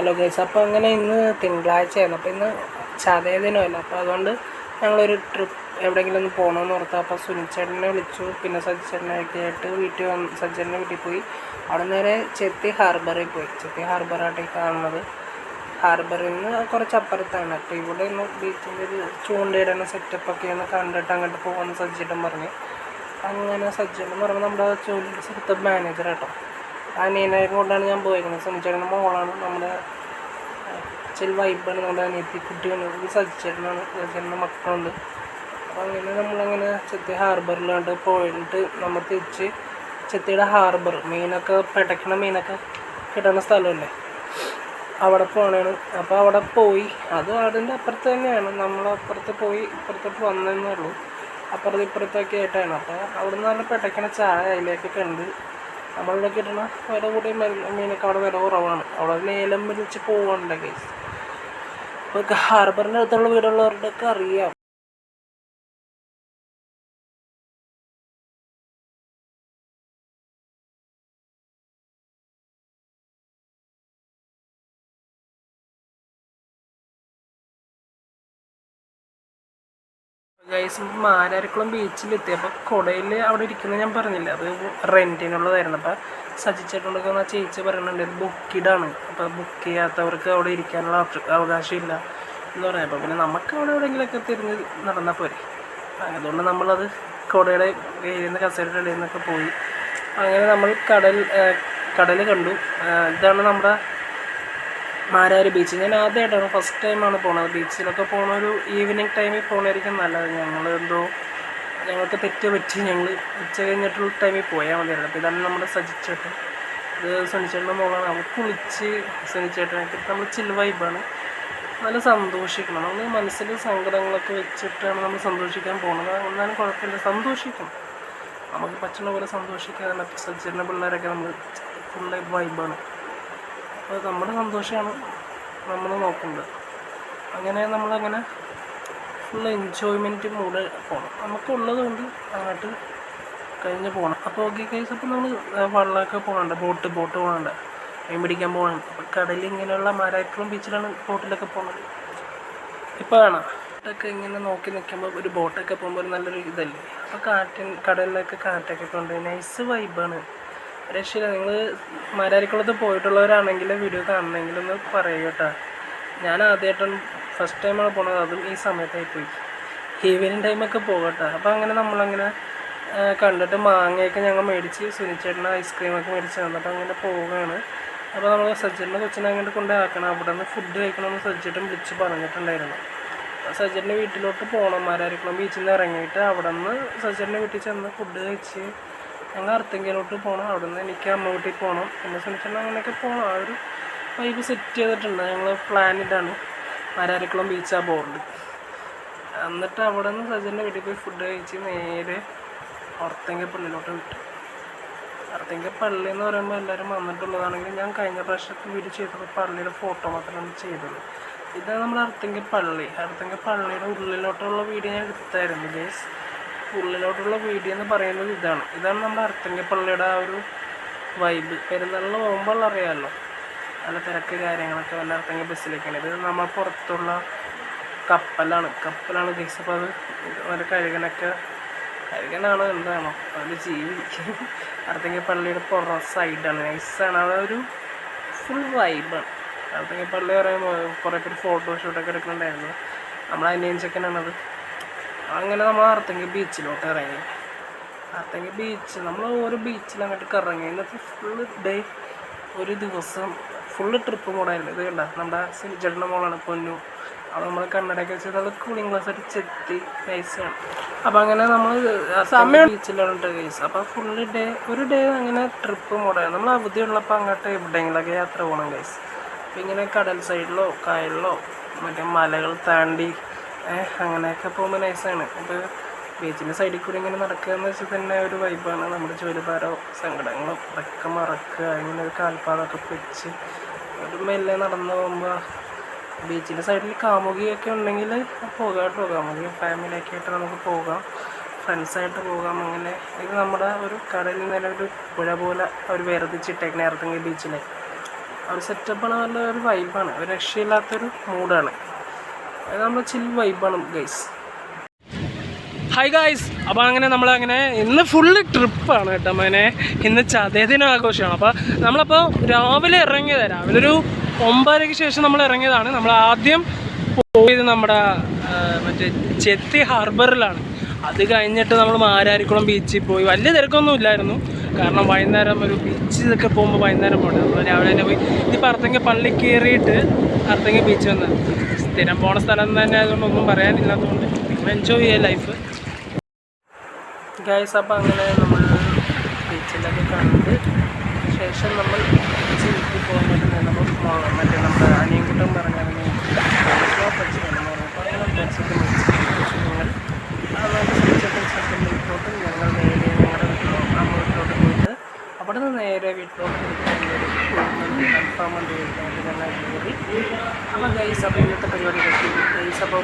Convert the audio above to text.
Hello guys അപ്പോൾ അങ്ങനെ ഇന്ന് തിങ്കളാഴ്ചയായിരുന്നു. അപ്പോൾ ഇന്ന് ചതയ ദിനമല്ല? അപ്പോൾ അതുകൊണ്ട് ഞങ്ങളൊരു ട്രിപ്പ് എവിടെയെങ്കിലും ഒന്ന് പോകണമെന്ന് ഓർത്തു അപ്പോൾ സുനിച്ചേട്ടനെ വിളിച്ചു. പിന്നെ സജ്ജേട്ടനൊക്കെ ആയിട്ട് വീട്ടിൽ വന്ന് സജ്ജേട്ടന്റെ വീട്ടിൽ പോയി. അവിടെ നേരെ ചെത്തി ഹാർബറിൽ പോയി. ചെത്തി ഹാർബറായിട്ട് കാണുന്നത്. ഹാർബറിൽ നിന്ന് കുറച്ച് അപ്പുറത്താണ്. അപ്പോൾ ഇവിടെ ഒന്ന് ബീച്ചിന്റെ ഒരു ചൂണ്ടയിടുന്ന ഒന്ന് കണ്ടിട്ട് അങ്ങോട്ട് പോകുമെന്ന് സജ്ജേട്ടൻ പറഞ്ഞു. അങ്ങനെ സജ്ജേട്ടൻ പറയുമ്പോൾ നമ്മുടെ ജോലി സ്ഥലത്ത് മാനേജർ കേട്ടോ അനിയനായും കൊണ്ടാണ് ഞാൻ പോയിരിക്കുന്നത് സുനിച്ചേട്ടന്റെ മോളാണ് നമ്മുടെ ചില വൈബാണ് നമ്മുടെ അനിയത്തി കുട്ടിയാണ് ഇത് സജിച്ചേട്ടനാണ്. സജിച്ചേട്ടന്റെ മക്കളുണ്ട്. അപ്പോൾ അങ്ങനെ നമ്മളങ്ങനെ ചെത്തി ഹാർബറിലാണ്ട് പോയിട്ട് നമ്മൾ തിരിച്ച് ചെത്തിയുടെ ഹാർബർ മീനൊക്കെ പിടയ്ക്കണ മീനൊക്കെ കിട്ടുന്ന സ്ഥലമല്ലേ? അവിടെ പോകണേണ് അപ്പോൾ അവിടെ പോയി. അത് അതിന്റെ അപ്പുറത്ത് തന്നെയാണ്. നമ്മൾ അപ്പുറത്ത് പോയി ഇപ്പുറത്തോട്ട് വന്നതെന്നേ ഉള്ളൂ. അപ്പുറത്ത് ഇപ്പുറത്തൊക്കെ ആയിട്ടാണ്. അപ്പോൾ അവിടെ നിന്ന് നല്ല പെട്ടക്കണ ചായ അതിലേക്കൊക്കെ ഉണ്ട്. നമ്മളിവിടെ കിട്ടണ വില കൂടിയ മീനൊക്കെ അവിടെ വില കുറവാണ്. അവിടെ ലേലം വിളിച്ച് പോകണ്ട കേസ് അപ്പോൾ ഹാർബറിന്റെ അടുത്തുള്ള വീടുള്ളവരുടെയൊക്കെ അറിയാം. ഗൈസ് മാരാരക്കുളം ബീച്ചിലെത്തി അപ്പോൾ കുടയിൽ അവിടെ ഇരിക്കുന്നത് ഞാൻ പറഞ്ഞില്ല അത് റെന്റിനുള്ളതായിരുന്നു അപ്പോൾ സജിച്ചിട്ടുണ്ടെങ്കിൽ ആ ചേച്ചി പറയുന്നുണ്ട് ഇത് ബുക്കിഡാണ് അപ്പോൾ ബുക്ക് ചെയ്യാത്തവർക്ക് അവിടെ ഇരിക്കാനുള്ള അവകാശം അവകാശമില്ല എന്ന് പറഞ്ഞപ്പോൾ പിന്നെ നമുക്ക് അവിടെ എവിടെയെങ്കിലുമൊക്കെ തിരിഞ്ഞ് നടന്നാൽ പോരെ. അതുകൊണ്ട് നമ്മളത് കുടയുടെ കയ്യിൽ നിന്ന് കസേരയുടെ ഇടയിൽ നിന്നൊക്കെ പോയി. അങ്ങനെ നമ്മൾ കടൽ കടൽ കണ്ടു. ഇതാണ് നമ്മുടെ മാരാരി ബീച്ച് ഞാൻ ആദ്യമായിട്ടാണ് ഫസ്റ്റ് ടൈമാണ് പോണത് ബീച്ചിലൊക്കെ പോണ ഒരു ഈവനിങ് ടൈമിൽ പോകണമായിരിക്കും നല്ലത്. ഞങ്ങൾ എന്തോ ഞങ്ങൾക്ക് തെറ്റ് പറ്റി. ഞങ്ങൾ ഉച്ച കഴിഞ്ഞിട്ടുള്ള ടൈമിൽ പോയാൽ മതിയായിരുന്നു. അപ്പോൾ ഇതാണ് നമ്മുടെ സജിച്ചേട്ടൻ. ഇത് സുനിച്ചേട്ടന്റെ മോളാണ്. അവൾ കുളിച്ച് സുനിച്ചേട്ടനൊക്കെ നമ്മൾ ചില്ല വൈബാണ് നല്ല സന്തോഷിക്കണം. നമ്മൾ മനസ്സിൽ സങ്കടങ്ങളൊക്കെ വെച്ചിട്ടാണ് നമ്മൾ സന്തോഷിക്കാൻ പോകുന്നത് എന്നാലും കുഴപ്പമില്ല. സന്തോഷിക്കണം നമുക്ക് പറ്റുന്ന പോലെ സന്തോഷിക്കാൻ സജ്ജന പിള്ളേരൊക്കെ നമ്മൾ ഫുള്ള് വൈബാണ് അപ്പോൾ നമ്മുടെ സന്തോഷമാണ്. നമ്മൾ നോക്കുന്നത് അങ്ങനെ നമ്മളങ്ങനെ ഫുൾ എൻജോയ്മെന്റ് മൂഡ് പോകണം നമുക്കുള്ളത് കൊണ്ട് അങ്ങോട്ട് കഴിഞ്ഞ് പോകണം അപ്പോൾ ഓക്കെ കേസ് അപ്പോൾ നമ്മൾ വള്ളമൊക്കെ പോകണ്ട ബോട്ട് ബോട്ട് പോകണ്ട മീൻ പിടിക്കാൻ പോകണം അപ്പോൾ കടലിൽ ഇങ്ങനെയുള്ള മാരായിട്ടുള്ള ബീച്ചിലാണ് ബോട്ടിലൊക്കെ പോകുന്നത്. ഇപ്പോൾ കാണാം. ബോട്ടൊക്കെ ഇങ്ങനെ നോക്കി നിൽക്കുമ്പോൾ ഒരു ബോട്ടൊക്കെ പോകുമ്പോൾ ഒരു നല്ലൊരു ഇതല്ലേ? അപ്പോൾ കാറ്റിൻ കടലിലൊക്കെ കാറ്റൊക്കെ കൊണ്ട് നൈസ് വൈബാണ് രക്ഷയില്ല നിങ്ങൾ മാരാരിക്കുളത്ത് പോയിട്ടുള്ളവരാണെങ്കിൽ വീഡിയോ കാണണമെങ്കിൽ ഒന്ന് പറയുക കേട്ടോ. ഞാൻ ആദ്യമായിട്ടാണ് ഫസ്റ്റ് ടൈമാണ് പോണത് അതും ഈ സമയത്തായി പോയി. ഈവനിങ് ടൈമൊക്കെ പോകട്ടെ അപ്പോൾ അങ്ങനെ നമ്മളങ്ങനെ കണ്ടിട്ട് മാങ്ങയൊക്കെ ഞങ്ങൾ മേടിച്ച് സുനിച്ചേട്ടന് ഐസ്ക്രീമൊക്കെ മേടിച്ച് തന്നിട്ട് അങ്ങനെ പോവുകയാണ്. അപ്പോൾ നമ്മൾ സജ്ജിട്ടിന്റെ കൊച്ചിനെ അങ്ങോട്ട് കൊണ്ടാക്കണം അവിടെ നിന്ന് ഫുഡ് കഴിക്കണമെന്ന് സജ്ജേട്ടൻ വിളിച്ച് പറഞ്ഞിട്ടുണ്ടായിരുന്നു. സജ്ജിന്റെ വീട്ടിലോട്ട് പോകണം മാരാരിക്കുളം ബീച്ചിൽ നിന്ന് ഇറങ്ങിയിട്ട് അവിടെ നിന്ന് സജ്ജിന്റെ വീട്ടിൽ ചെന്ന് ഫുഡ് കഴിച്ച് ഞങ്ങൾ അർത്തിങ്കലോട്ട് പോകണം അവിടെ നിന്ന് എനിക്ക് അമ്മ വീട്ടിൽ പോകണം എന്നെ സംബന്ധിച്ചാൽ അങ്ങനെയൊക്കെ പോകണം ആ ഒരു വൈബ് സെറ്റ് ചെയ്തിട്ടുണ്ട്. ഞങ്ങൾ പ്ലാൻ ഇതാണ്. മാരാരിക്കുളം ബീച്ചാണ് പോകുന്നത് എന്നിട്ട് അവിടെ നിന്ന് സജിന്റെ വീട്ടിൽ പോയി ഫുഡ് കഴിച്ച് നേരെ അർത്തിങ്ക പള്ളിയിലോട്ട് വിട്ടു. അർത്തിങ്ക പള്ളി എന്ന് പറയുമ്പോൾ എല്ലാവരും വന്നിട്ടുള്ളതാണെങ്കിൽ ഞാൻ കഴിഞ്ഞ പ്രാവശ്യത്തെ വീഡിയോ ചെയ്തപ്പോൾ പള്ളിയുടെ ഫോട്ടോ മാത്രമാണ് ചെയ്തത്. ഇതാണ് നമ്മുടെ അർത്തിങ്ക പള്ളി. അർത്തിങ്ക പള്ളിയുടെ ഉള്ളിലോട്ടുള്ള വീഡിയോ ഞാൻ എടുത്തായിരുന്നു ഗേസ് ഉള്ളിലോട്ടുള്ള വീഡിയോ എന്ന് പറയുന്നത് ഇതാണ്. ഇതാണ് നമ്മുടെ അർത്തങ്കപ്പള്ളിയുടെ ആ ഒരു വൈബ് പെരുന്നാളിന് പോകുമ്പോൾ അറിയാമല്ലോ നല്ല തിരക്ക് കാര്യങ്ങളൊക്കെ വല്ല അർത്തങ്ക ബസ്സിലേക്കാണ്. ഇത് നമ്മൾ പുറത്തുള്ള കപ്പലാണ്. കപ്പലാണ് ഉദ്ദേശിച്ചത് അപ്പോൾ അത് ഒരു കഴുകനൊക്കെ കഴുകനാണ് എന്താണോ. അത് ജീവി അർത്തിങ്ക പള്ളിയുടെ പുറം സൈഡാണ് നൈസാണ് അതൊരു ഫുൾ വൈബാണ് അർത്തിങ്ക പള്ളി പറയുമ്പോൾ കുറേ പേര് ഫോട്ടോഷൂട്ടൊക്കെ എടുക്കുന്നുണ്ടായിരുന്നു നമ്മളെ അനിയൻ ചെക്കനാണത്. അങ്ങനെ നമ്മൾ അർത്തെങ്കിൽ ബീച്ചിലോട്ട് ഇറങ്ങി. അർത്തെങ്കിൽ ബീച്ച് നമ്മൾ ഒരു ബീച്ചിൽ അങ്ങോട്ട് ഇറങ്ങി. ഇന്നത്തെ ഫുള്ള് ഡേ ഒരു ദിവസം ഫുള്ള് ട്രിപ്പ് മോഡായിരുന്നു. ഇത് കണ്ട? നമ്മുടെ സിനിച്ചേട്ടന്റെ മോളാണ് പൊന്നു. അത് നമ്മൾ കണ്ണടയൊക്കെ വെച്ച് നല്ല കൂളിംഗ് ഗ്ലാസ് ആയിട്ട് ചെത്തി നൈസാണ് അപ്പം അങ്ങനെ നമ്മൾ സമയം ബീച്ചിലാണ് കേസ് അപ്പോൾ ഫുള്ള് ഡേ ഒരു ഡേ അങ്ങനെ ട്രിപ്പ് മോഡായിരുന്നു. നമ്മൾ അവധിയുള്ളപ്പോൾ അങ്ങോട്ട് എവിടെയെങ്കിലൊക്കെ യാത്ര പോകണം കേസ് അപ്പം ഇങ്ങനെ കടൽ സൈഡിലോ കായലിലോ മറ്റേ മലകൾ താണ്ടി അങ്ങനെയൊക്കെ പോകുമ്പോൾ നൈസാണ് അപ്പോൾ ബീച്ചിന്റെ സൈഡിൽ കൂടി ഇങ്ങനെ നടക്കുക എന്ന് വെച്ചാൽ തന്നെ ഒരു വൈബാണ് നമ്മുടെ ജോലിഭാരോ സങ്കടങ്ങളും അതൊക്കെ മറക്കുക. ഇങ്ങനെ ഒരു കാൽപ്പാതൊക്കെ വെച്ച് ഒരു മെല്ലെ നടന്നു പോകുമ്പോൾ ബീച്ചിന്റെ സൈഡിൽ കാമുകിയൊക്കെ ഉണ്ടെങ്കിൽ പോകാം കേട്ടോ. കാമുകി ഫാമിലിയൊക്കെ ആയിട്ട് നമുക്ക് പോകാം. ഫ്രണ്ട്സായിട്ട് പോകാം. അങ്ങനെ ഇത് നമ്മുടെ ഒരു കടലിൽ നിന്ന് ഒരു പുഴ പോലെ അവർ വേർതിച്ചിട്ടേക്കണേ ഇറങ്ങി ബീച്ചിലെ ഒരു സെറ്റപ്പാണ് നല്ല ഒരു വൈബാണ് ഒരു രക്ഷയില്ലാത്തൊരു മൂഡാണ് നമ്മൾ ചിൽ വൈബാണ് ഗൈസ് ഹായ് ഗായ്സ് അപ്പോൾ അങ്ങനെ നമ്മളങ്ങനെ ഇന്ന് ഫുള്ള് ട്രിപ്പാണ് കേട്ടോ അങ്ങനെ ഇന്ന് ചതയദിന ആഘോഷമാണ്. അപ്പോൾ നമ്മളപ്പോൾ രാവിലെ ഇറങ്ങിയതാണ് രാവിലെ ഒരു ഒമ്പതരയ്ക്ക് ശേഷം നമ്മൾ ഇറങ്ങിയതാണ്. നമ്മൾ ആദ്യം പോയത് നമ്മുടെ മറ്റേ ചെത്തി ഹാർബറിലാണ്. അത് കഴിഞ്ഞിട്ട് നമ്മൾ മാരാരിക്കുളം ബീച്ചിൽ പോയി. വലിയ തിരക്കൊന്നും ഇല്ലായിരുന്നു. കാരണം വൈകുന്നേരം ഒരു ബീച്ചിലൊക്കെ പോകുമ്പോൾ വൈകുന്നേരം പോകണം നമ്മൾ രാവിലെ തന്നെ പോയി. ഇതിപ്പോൾ അർത്തെങ്കിൽ പള്ളി കയറിയിട്ട് അർത്തെങ്കിൽ ബീച്ച് വന്നത് സ്ഥിരം പോണ സ്ഥലം തന്നെ ആയതുകൊണ്ട് ഒന്നും പറയാനില്ലാത്തതുകൊണ്ട് എൻജോയ് ചെയ്യാം ലൈഫ് ഗൈസ് അപ്പോൾ അങ്ങനെ നമ്മൾ ബീച്ചിലൊക്കെ കണ്ട് ശേഷം നമ്മൾ ബീച്ചിൽ പോകാൻ വേണ്ടി നമ്മൾ മറ്റേ നമ്മുടെ അനിയൻകുട്ടം പറഞ്ഞിറങ്ങി പറഞ്ഞാൽ ഞങ്ങൾ നേരെ ഞങ്ങളുടെ വീട്ടിലോട്ട് അമ്മ വീട്ടിലോട്ട് പോയിട്ട് അവിടെ നിന്ന് നേരെ വീട്ടിലോട്ട് കൺഫേം ഉണ്ട് കഴിക്കാനായിട്ട് ഞങ്ങൾ കയറി അപ്പോൾ ഗൈസ് അപ്പോൾ ഇന്നത്തെ പരിപാടി ഗൈസ് അപ്പോൾ